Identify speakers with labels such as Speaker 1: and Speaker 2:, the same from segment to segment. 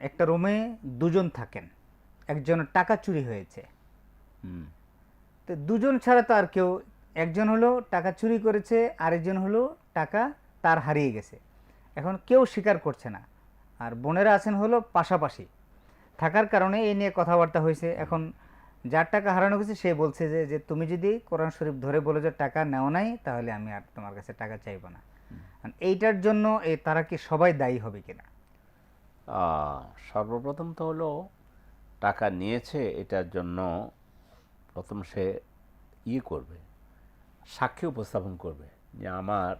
Speaker 1: একটা রুমে দুজন থাকেন। একজনের টাকা চুরি হয়েছে।
Speaker 2: হুম।
Speaker 1: তো দুজন ছাড়া তো আর কেউ একজন হলো টাকা চুরি করেছে আরেকজন হলো টাকা তার হারিয়ে গেছে। এখন কেউ স্বীকার করছে না। আর বোনেরা আছেন হলো পাশাপাশি। থাকার কারণে এই নিয়ে কথাবার্তা হয়েছে। এখন যার টাকা হারানো গেছে সে বলছে যে যে তুমি যদি কোরআন শরীফ ধরে বলো যে টাকা নেও নাই তাহলে আমি আর তোমার কাছে টাকা চাইব না। এইটার জন্য এই তারা কি সবাই দায়ী হবে কিনা?
Speaker 2: সর্বপ্রথম তো হলো টাকা নিয়েছে এটার জন্য প্রথম সে ইয়ে করবে সাক্ষী উপস্থাপন করবে যে আমার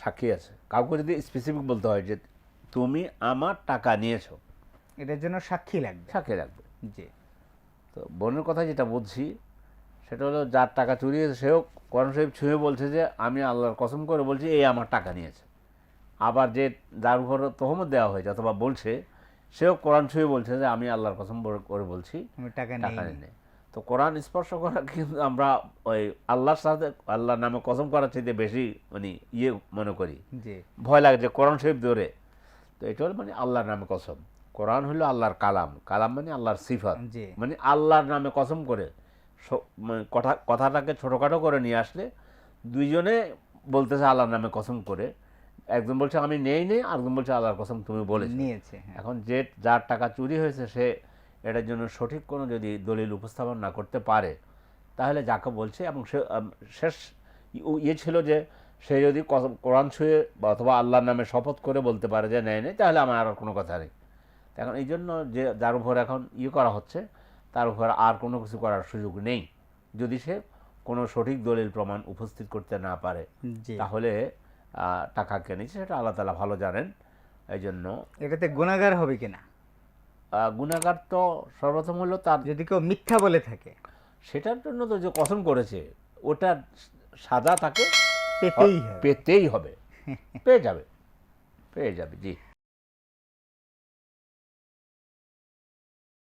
Speaker 2: সাক্ষী আছে। কাউকে যদি স্পেসিফিক বলতে হয় যে তুমি আমার টাকা নিয়েছো
Speaker 1: এটার জন্য সাক্ষী লাগবে।
Speaker 2: সাক্ষী রাখবে
Speaker 1: জি।
Speaker 2: তো বোনের কথা যেটা বলছি সেটা হলো যার টাকা চুরি হয়েছে সেও কোরআন শরীফ ছুঁয়ে বলছে যে আমি আল্লাহর কসম করে বলছি এই আমার টাকা নিয়েছে। আবার যে যার উপর তহমত দেওয়া হয়েছে অথবা বলছে সেও কোরআন ছুঁয়ে বলছে যে আমি আল্লাহর কসম করে বলছি
Speaker 1: টাকা নেই।
Speaker 2: তো কোরআন স্পর্শ করা কিন্তু আমরা ওই আল্লাহর সাথে আল্লাহর নামে কসম করার চাইতে বেশি মানে ইয়ে মনে করি। ভয় লাগে যে কোরআন শরীফ ধরে। তো এটা হলো মানে আল্লাহর নামে কসম। কোরআন হলো আল্লাহর কালাম। কালাম মানে আল্লাহর সিফাত। মানে আল্লাহর নামে কসম করে। মানে কথা কথাটাকে ছোটোখাটো করে নিয়ে আসলে দুইজনে বলতেছে আল্লাহর নামে কসম করে। একজন বলছে আমি নেই নেই। আরেকজন বলছে আল্লাহর কসম তুমি বলেছ।
Speaker 1: নিয়েছে হ্যাঁ।
Speaker 2: এখন যে যার টাকা চুরি হয়েছে সে এটার জন্য সঠিক কোনো যদি দলিল উপস্থাপন না করতে পারে তাহলে যাকে বলছে এবং সে শেষ ইয়ে ছিল যে সে যদি কোরআন ছুঁয়ে বা অথবা আল্লাহর নামে শপথ করে বলতে পারে যে নেয় নেই তাহলে আমার আর কোনো কথা নেই। এখন এই জন্য যে যার উপর এখন ইয়ে করা হচ্ছে তার উপর আর কোনো কিছু করার সুযোগ নেই। যদি সে কোনো সঠিক দলিল প্রমাণ উপস্থিত করতে না পারে তাহলে টাকা কেনেছে সেটা আল্লাহ তালা ভালো জানেন। এই জন্য
Speaker 1: এটাতে গুণাগার হবে কিনা?
Speaker 2: গুণাগার তো সর্বপ্রথম হলো তার
Speaker 1: যদি কেউ মিথ্যা বলে থাকে।
Speaker 2: সেটার জন্য তো যে কথন করেছে ওটা সাদা তাকে
Speaker 1: পেতেই
Speaker 2: পেতেই হবে। পেয়ে যাবে। পেয়ে যাবে জি।